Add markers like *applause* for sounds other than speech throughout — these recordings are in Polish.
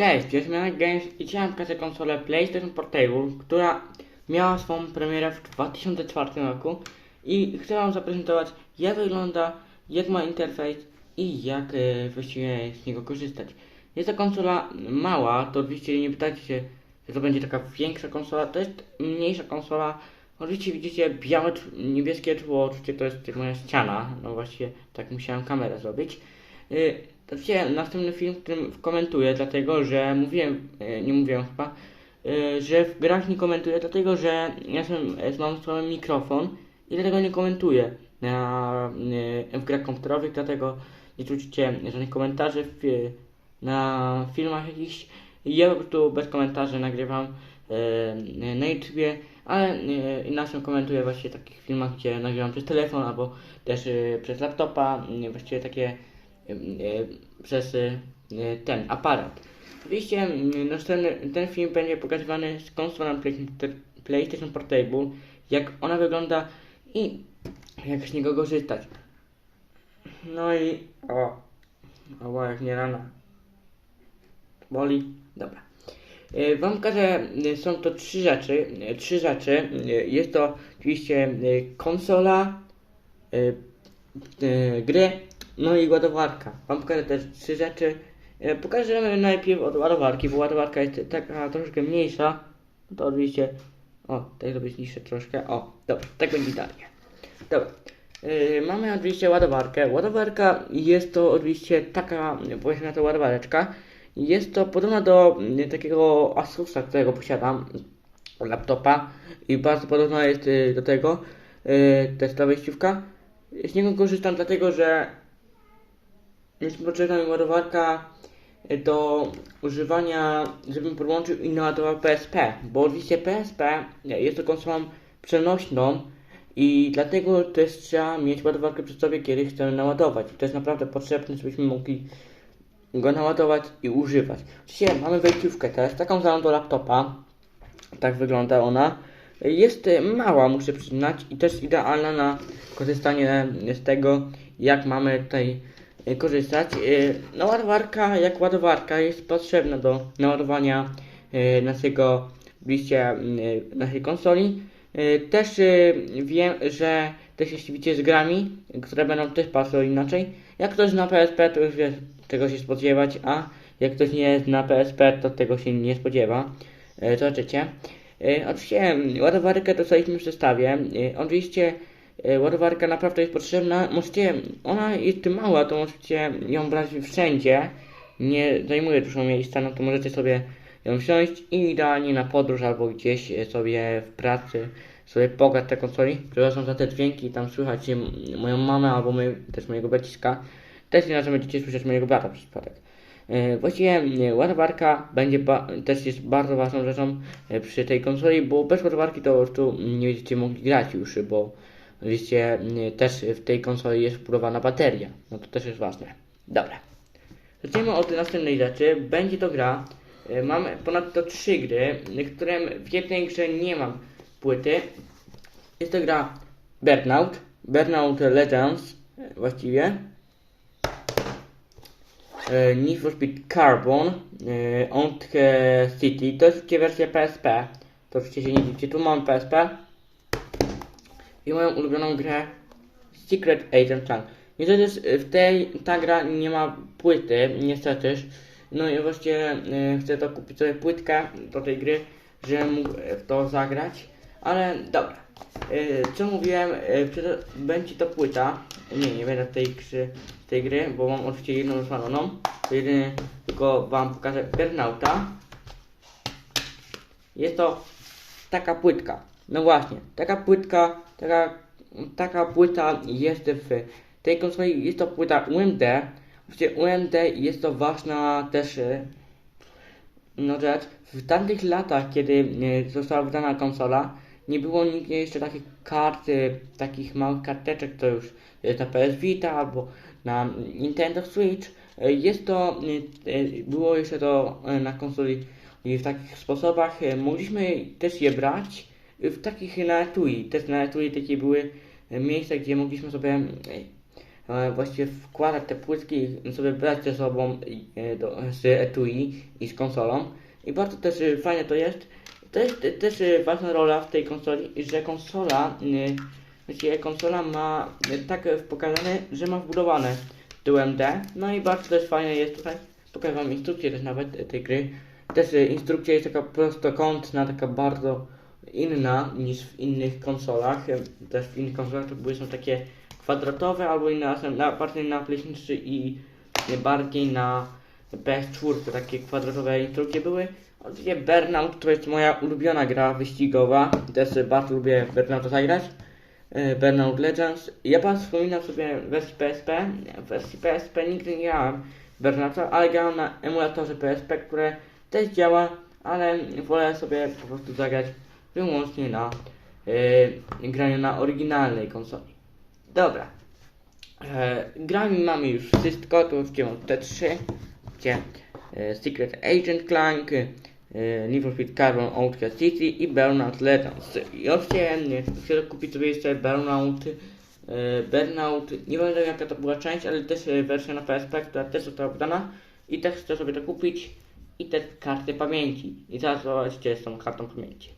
Cześć, jest Mianek Games i dzisiaj mam konsolę PlayStation Portable, która miała swą premierę w 2004 roku i chcę Wam zaprezentować jak wygląda, jak ma interfejs i jak e, właściwie z niego korzystać. Jest to konsola mała, to oczywiście nie pytajcie się, że to będzie taka większa konsola, to jest mniejsza konsola. Oczywiście widzicie białe, niebieskie tło, oczywiście to jest moja ściana, no właściwie tak musiałem kamerę zrobić. Y, Dzisiaj następny film, w którym komentuję, dlatego że mówiłem, y, nie mówiłem chyba, y, że w grach nie komentuję, dlatego że ja jestem, mam słaby mikrofon i dlatego nie komentuję na, y, w grach komputerowych, dlatego nie czucie żadnych komentarzy w, na filmach jakichś. Ja po prostu bez komentarzy nagrywam na YouTubie, ale inaczej komentuję właśnie w takich filmach, gdzie nagrywam przez telefon albo też przez laptopa, y, właściwie takie przez y, y, ten aparat. Oczywiście następny, ten film będzie pokazywany z konsolą Play- PlayStation Portable, jak ona wygląda i jak z niego korzystać. No i o, o jak rana. Boli? Dobra. Y, Wam pokażę, są to trzy rzeczy. Trzy rzeczy. Jest to oczywiście konsola, gry, no i ładowarka. Wam pokażę też trzy rzeczy. Y, Pokażemy najpierw od ładowarki, bo ładowarka jest taka troszkę mniejsza. No To oczywiście, o, tak zrobić niższe troszkę. O, dobra, tak będzie idealnie. Dobra. Yy, mamy oczywiście ładowarkę. Ładowarka jest to oczywiście taka, powiedzmy na to ładowareczka. Jest to podobna do mm, takiego Asusa, którego posiadam, laptopa i bardzo podobna jest y, do tego. Yy, jest ta wejściówka. Z niego korzystam dlatego, że jest potrzebna mi ładowarka y, do używania, żebym podłączył i naładował PSP, bo oczywiście PSP jest to konsolą przenośną i dlatego też trzeba mieć ładowarkę przy sobie, kiedy chcemy naładować. To jest naprawdę potrzebne, żebyśmy mogli go naładować i używać. Oczywiście mamy wejściówkę też, taką samą do laptopa. Tak wygląda ona. Jest y, mała, muszę przyznać, i też idealna na korzystanie z tego, jak mamy tutaj korzystać. Y, No ładowarka, jak ładowarka, jest potrzebna do naładowania y, naszego liście y, naszej konsoli. Y, Też y, wiem, że też jeśli widzicie z grami, które będą też pasowały inaczej. Jak ktoś na PSP, to już wie czego się spodziewać, a jak ktoś nie jest na PSP, to tego się nie spodziewa. Y, Zobaczycie. Y, Oczywiście y, ładowarkę dostaliśmy w zestawie. Y, Oczywiście y, ładowarka naprawdę jest potrzebna. Możecie, ona jest mała, to możecie ją brać wszędzie. Nie zajmuje dużo miejsca, no to możecie sobie ją wziąć i idealnie na podróż albo gdzieś e, sobie w pracy sobie pograć te konsoli. Przepraszam za te dźwięki, tam słychać moją mamę albo my, też mojego braciska. Też inaczej będziecie słyszeć mojego brata przez przypadek. E, Właściwie e, ładowarka będzie też jest bardzo ważną rzeczą e, przy tej konsoli, bo bez ładowarki to po prostu nie będziecie mogli grać już, bo oczywiście e, też w tej konsoli jest wbudowana bateria. No to też jest ważne. Dobra. Zaczniemy od następnej rzeczy. Będzie to gra. E, Mam ponadto trzy gry, w którym w jednej grze nie mam płyty. Jest to gra Burnout, Burnout Legends e, właściwie. E, Need for Speed Carbon, e, City, to jest wersja PSP. To oczywiście się nie dziwcie, tu mam PSP. I moją ulubioną grę Secret Agent Plan. Niestety w tej ta gra nie ma płyty, niestety. No i właściwie e, chcę to kupić sobie płytkę do tej gry, żebym mógł w to zagrać. Ale dobra. E, co mówiłem, przed- będzie to płyta. Nie, nie będę tej, tej gry, bo mam oczywiście jedną rozwaloną. To jedynie tylko wam pokażę Burnouta. Jest to taka płytka. No właśnie, taka płytka, taka, taka płyta jest w tej konsoli, jest to płyta UMD. Oczywiście UMD jest to ważna też e, no rzecz. W tamtych latach, kiedy e, została wydana konsola, nie było nigdzie jeszcze takich kart, e, takich małych karteczek, to już na PS Vita albo na Nintendo Switch. Jest to, było jeszcze to na konsoli w takich sposobach mogliśmy też je brać w takich na etui. Też na takie były miejsca, gdzie mogliśmy sobie e, e, właściwie wkładać te płytki i sobie brać ze sobą e, do, z etui i z konsolą. I bardzo też fajne to jest. Też e, ważna rola w tej konsoli, że konsola, właściwie konsola ma tak pokazane, że ma wbudowane tyłem D. No i bardzo też fajne jest tutaj, pokażę wam instrukcję też nawet tej gry. Też instrukcja jest taka prostokątna, taka bardzo inna niż w innych konsolach. E, Też w innych konsolach to były są takie kwadratowe albo inne, na, bardziej na PlayStation 3 i bardziej na PS4 takie kwadratowe instrukcje były. Oczywiście Burnout to jest moja ulubiona gra wyścigowa. Też bardzo lubię Burnouta zagrać. E, Burnout Legends. Ja pan wspominam sobie w wersji PSP. W wersji PSP nigdy nie grałem Burnouta, ale grałem na emulatorze PSP, które też działa, ale wolę sobie po prostu zagrać wyłącznie na e, graniu na oryginalnej konsoli. Dobra. E, grami mamy już wszystko, to już mam te trzy, gdzie e, Secret Agent Clank, e, Need for Speed Carbon Outcast City i Burnout Legends. I oczywiście chcę kupić sobie jeszcze Burnout, Burnout, nie pamiętam jaka to była część, ale też wersja na PSP, która też została wydana i też chcę sobie to kupić i te karty pamięci. I zaraz zobaczcie z tą kartą pamięci.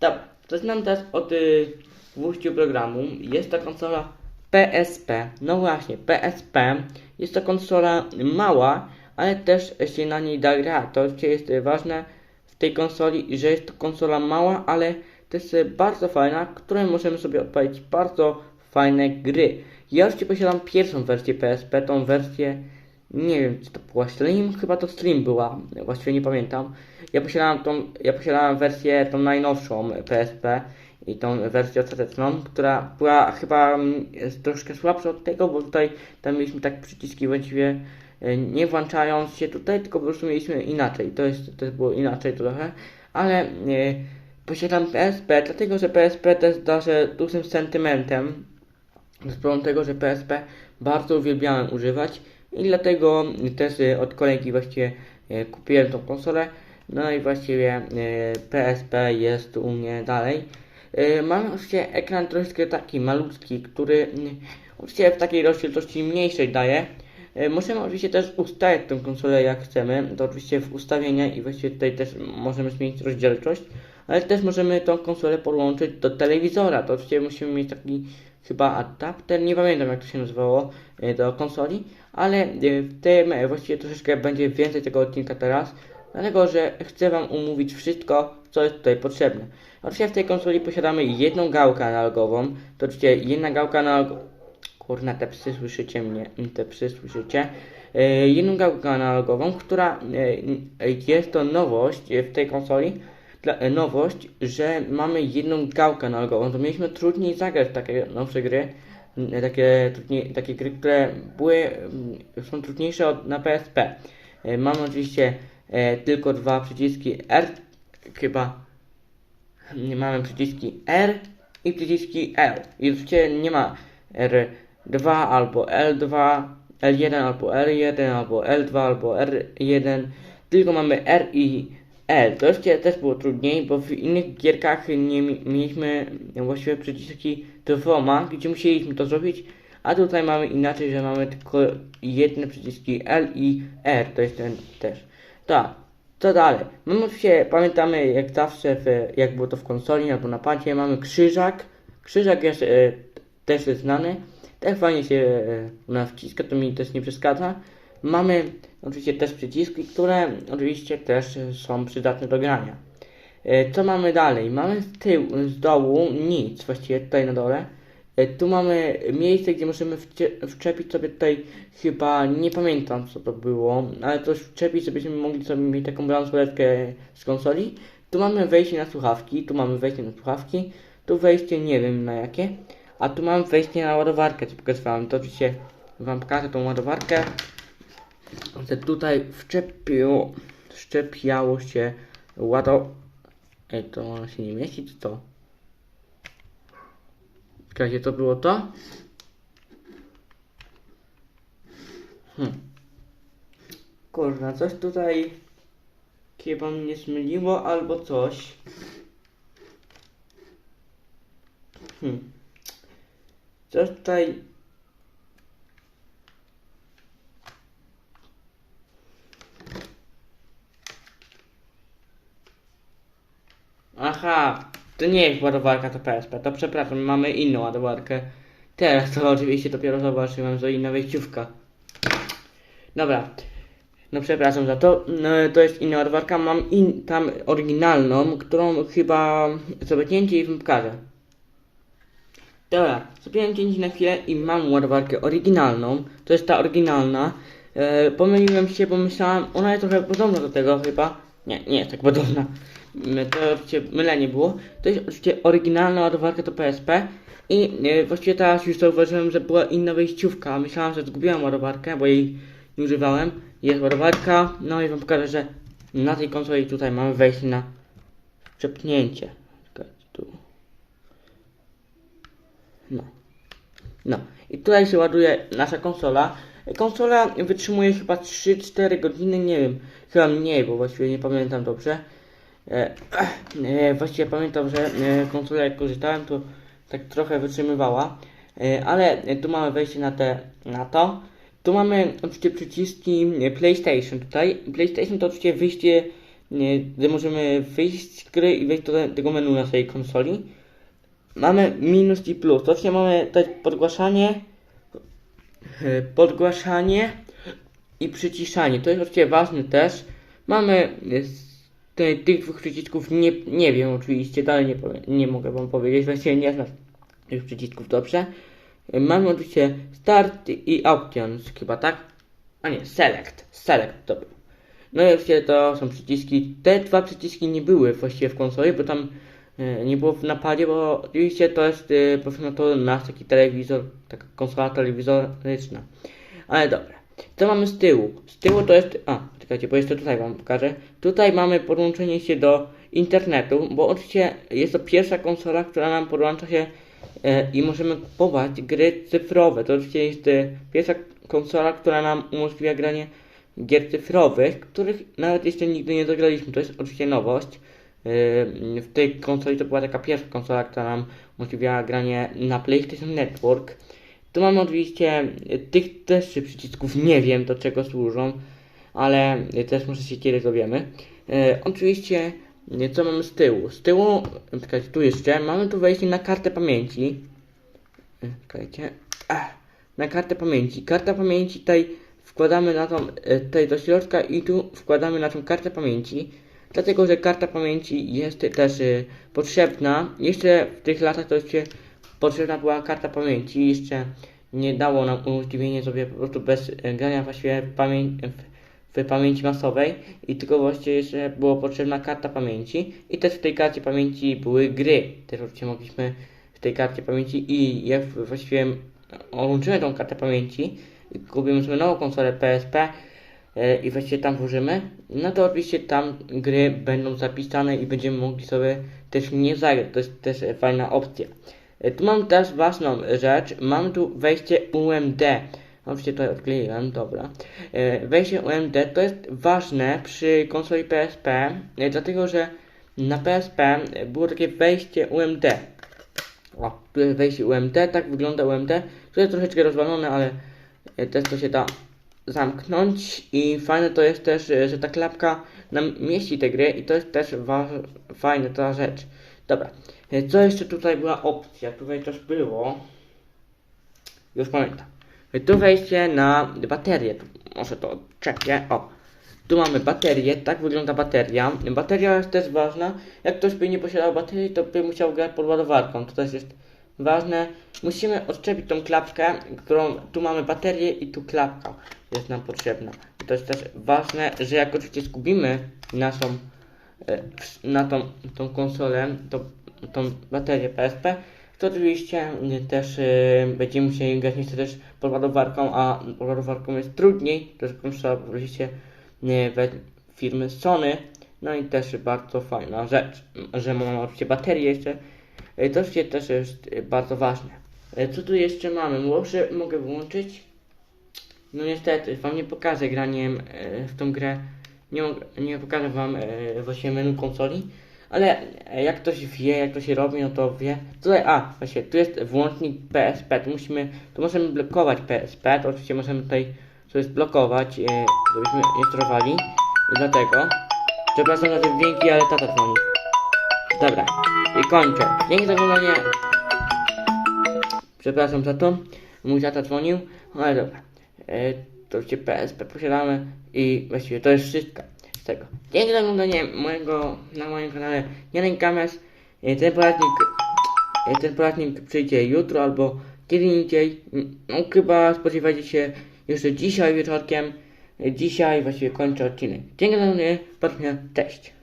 Dobra, to znam teraz od y, programu. Jest to konsola PSP. No właśnie, PSP. Jest to konsola mała, ale też się na niej da gra. To jest y, ważne w tej konsoli, że jest to konsola mała, ale też y, bardzo fajna, której możemy sobie odpalić bardzo fajne gry. Ja już posiadam pierwszą wersję PSP, tą wersję nie wiem, czy to była Slim? Chyba to Slim była, właściwie nie pamiętam. Ja posiadałem tą, ja posiadałem wersję tą najnowszą PSP i tą wersję ostateczną, która była chyba mm, troszkę słabsza od tego, bo tutaj tam mieliśmy tak przyciski właściwie e, nie włączając się tutaj, tylko po prostu mieliśmy inaczej. To jest, to było inaczej trochę, ale e, posiadam PSP, dlatego że PSP też darzę dużym sentymentem z powodu tego, że PSP bardzo uwielbiałem używać i dlatego też e, od kolegi właściwie e, kupiłem tą konsolę. No i właściwie PSP jest u mnie dalej. Mam oczywiście ekran troszkę taki malutki, który oczywiście w takiej rozdzielczości mniejszej daje. Możemy oczywiście też ustawiać tę konsolę jak chcemy, to oczywiście w ustawienia i właściwie tutaj też możemy zmienić rozdzielczość, ale też możemy tą konsolę podłączyć do telewizora, to oczywiście musimy mieć taki chyba adapter, nie pamiętam jak to się nazywało, do konsoli, ale e, w tym e, właściwie troszeczkę będzie więcej tego odcinka teraz, dlatego że chcę Wam umówić wszystko, co jest tutaj potrzebne. Oczywiście w tej konsoli posiadamy jedną gałkę analogową, to oczywiście jedna gałka analogowa, kurna te psy słyszycie mnie, te psy słyszycie, e, jedną gałkę analogową, która jest to nowość w tej konsoli, nowość, że mamy jedną gałkę analogową, to mieliśmy trudniej zagrać w takie nowsze gry, takie, trudniej, takie gry, które były, m, są trudniejsze od, na PSP. E, Mamy oczywiście e, tylko dwa przyciski R, chyba nie mamy przyciski R i przyciski L. I oczywiście nie ma R2 albo L2, L1 albo R1 albo L2 albo R1, tylko mamy R i L. To jeszcze też było trudniej, bo w innych gierkach nie mi- mieliśmy właściwie przyciski dwoma, gdzie musieliśmy to zrobić, a tutaj mamy inaczej, że mamy tylko jedne przyciski L i R, to jest ten też. Tak, co dalej? Mamy oczywiście, pamiętamy jak zawsze, w, jak było to w konsoli albo na padzie, mamy krzyżak. Krzyżak jest e, też jest znany. Tak fajnie się e, u nas wciska, to mi też nie przeszkadza. Mamy oczywiście też przyciski, które oczywiście też są przydatne do grania. E, Co mamy dalej? Mamy z tyłu, z dołu nic, właściwie tutaj na dole. E, Tu mamy miejsce, gdzie możemy wczepić sobie tutaj, chyba nie pamiętam co to było, ale coś wczepić, żebyśmy mogli sobie mieć taką bransoletkę z konsoli. Tu mamy wejście na słuchawki, tu mamy wejście na słuchawki, tu wejście nie wiem na jakie, a tu mam wejście na ładowarkę, co pokazywałem. To oczywiście wam pokażę tą ładowarkę. Tutaj wczepiło, szczepiało się ładow... Ej, to ona się nie mieści, czy co? Czekajcie, to było to? Hmm. Kurna, coś tutaj chyba mnie zmyliło albo coś. Hmm. Coś tutaj to nie jest ładowarka, to PSP. To przepraszam, mamy inną ładowarkę. Teraz to *laughs* oczywiście dopiero zobaczyłem, że inna wejściówka. Dobra. No przepraszam za to. No, to jest inna ładowarka. Mam in, tam oryginalną, którą chyba sobie cięcie i wam pokażę. Dobra, zrobiłem cięcie na chwilę i mam ładowarkę oryginalną. To jest ta oryginalna. E, pomyliłem się, bo myślałem, ona jest trochę podobna do tego chyba. Nie, nie jest tak podobna. To oczywiście mylenie było. To jest oczywiście oryginalna ładowarka do PSP. I e, właściwie teraz już zauważyłem, że była inna wejściówka. Myślałem, że zgubiłem ładowarkę, bo jej nie używałem. Jest ładowarka. No i wam pokażę, że na tej konsoli tutaj mamy wejście na przepchnięcie. No. No. I tutaj się ładuje nasza konsola. Konsola wytrzymuje chyba 3-4 godziny, nie wiem. Chyba mniej, bo właściwie nie pamiętam dobrze. E, e, właściwie pamiętam, że e, konsola jak korzystałem, to tak trochę wytrzymywała. E, ale tu mamy wejście na, te, na to. Tu mamy oczywiście przyciski e, PlayStation tutaj. PlayStation to oczywiście wyjście, e, gdzie możemy wyjść z gry i wejść do te- tego menu naszej konsoli. Mamy minus i plus. To oczywiście mamy tutaj podgłaszanie, e, podgłaszanie i przyciszanie. To jest oczywiście ważne też. Mamy te, tych dwóch przycisków, nie, nie wiem oczywiście, dalej nie, nie mogę wam powiedzieć, właściwie nie znam tych przycisków dobrze. Mamy oczywiście start i options chyba, tak? A nie, select, select to był. No i oczywiście to są przyciski, te dwa przyciski nie były właściwie w konsoli, bo tam e, nie było w napadzie, bo oczywiście to jest e, powiedzmy to nasz taki telewizor, taka konsola telewizoryczna. Ale dobra. Co mamy z tyłu? Z tyłu to jest. A, czekajcie, bo jeszcze tutaj wam pokażę. Tutaj mamy podłączenie się do internetu, bo oczywiście jest to pierwsza konsola, która nam podłącza się e, i możemy kupować gry cyfrowe. To oczywiście jest e, pierwsza konsola, która nam umożliwia granie gier cyfrowych, których nawet jeszcze nigdy nie zagraliśmy. To jest oczywiście nowość. E, w tej konsoli to była taka pierwsza konsola, która nam umożliwiała granie na PlayStation Network. Tu mamy oczywiście tych też przycisków, nie wiem do czego służą, ale też może się kiedyś dowiemy. E, oczywiście, e, co mamy z tyłu? Z tyłu, czekajcie, tu jeszcze, mamy tu wejście na kartę pamięci. E, Czekajcie. Na kartę pamięci. Karta pamięci tutaj wkładamy na tą, e, tutaj do środka i tu wkładamy na kartę pamięci. Dlatego, że karta pamięci jest też e, potrzebna. Jeszcze w tych latach to się potrzebna była karta pamięci. Jeszcze nie dało nam umożliwienie sobie po prostu bez grania właściwie w, pamię- pamięci masowej i tylko właściwie jeszcze była potrzebna karta pamięci i też w tej karcie pamięci były gry. Też oczywiście mogliśmy w tej karcie pamięci i jak właściwie łączymy tą kartę pamięci kupimy sobie nową konsolę PSP e, i właściwie tam włożymy, no to oczywiście tam gry będą zapisane i będziemy mogli sobie też nie zagrać. To jest też fajna opcja. E, Tu mam też ważną rzecz. Mam tu wejście UMD. Oczywiście to odkleiłem, dobra. E, Wejście UMD to jest ważne przy konsoli PSP, e, dlatego że na PSP było takie wejście UMD. O, tu jest wejście UMD, tak wygląda UMD. Tu jest troszeczkę rozwalone, ale e, też to się da zamknąć i fajne to jest też, że ta klapka nam mieści te gry i to jest też fajna ta rzecz. Dobra, co jeszcze tutaj była opcja? Tutaj też było, już pamiętam. Tu wejście na baterię, może to odczepię, o. Tu mamy baterię, tak wygląda bateria. Bateria jest też ważna. Jak ktoś by nie posiadał baterii, to by musiał grać pod ładowarką. To też jest ważne. Musimy odczepić tą klapkę, którą tu mamy baterię i tu klapka jest nam potrzebna. To jest też ważne, że jak oczywiście zgubimy naszą e, na tą, tą konsolę, tą, tą baterię PSP, to oczywiście e, też e, będziemy musieli grać niestety też pod ładowarką, a pod ładowarką jest trudniej, jest konsola oczywiście we firmy Sony, no i też bardzo fajna rzecz, że mamy oczywiście baterię jeszcze, to się też jest bardzo ważne. Co tu jeszcze mamy? Może mogę włączyć? No niestety, wam nie pokażę graniem w tą grę. Nie, nie pokażę wam właśnie menu konsoli. Ale e, jak ktoś wie, jak to się robi, no to wie. Tutaj, a, właśnie, tu jest włącznik PSP. Tu musimy, tu możemy blokować PSP. To oczywiście możemy tutaj sobie zblokować, e, żebyśmy nie sterowali. Dlatego, przepraszam za te dźwięki, ale tata dzwoni. Dobra, i kończę. Dzięki za oglądanie. Przepraszam za to. Mój tata dzwonił, ale dobra. E, to się PSP posiadamy i właściwie to jest wszystko tego. Dzięki za oglądanie mojego, na moim kanale Janek Kames. E, ten poradnik, e, ten poradnik przyjdzie jutro albo kiedy indziej. No chyba spodziewajcie się jeszcze dzisiaj wieczorkiem. E, Dzisiaj właściwie kończę odcinek. Dzięki za oglądanie, patrzcie, cześć.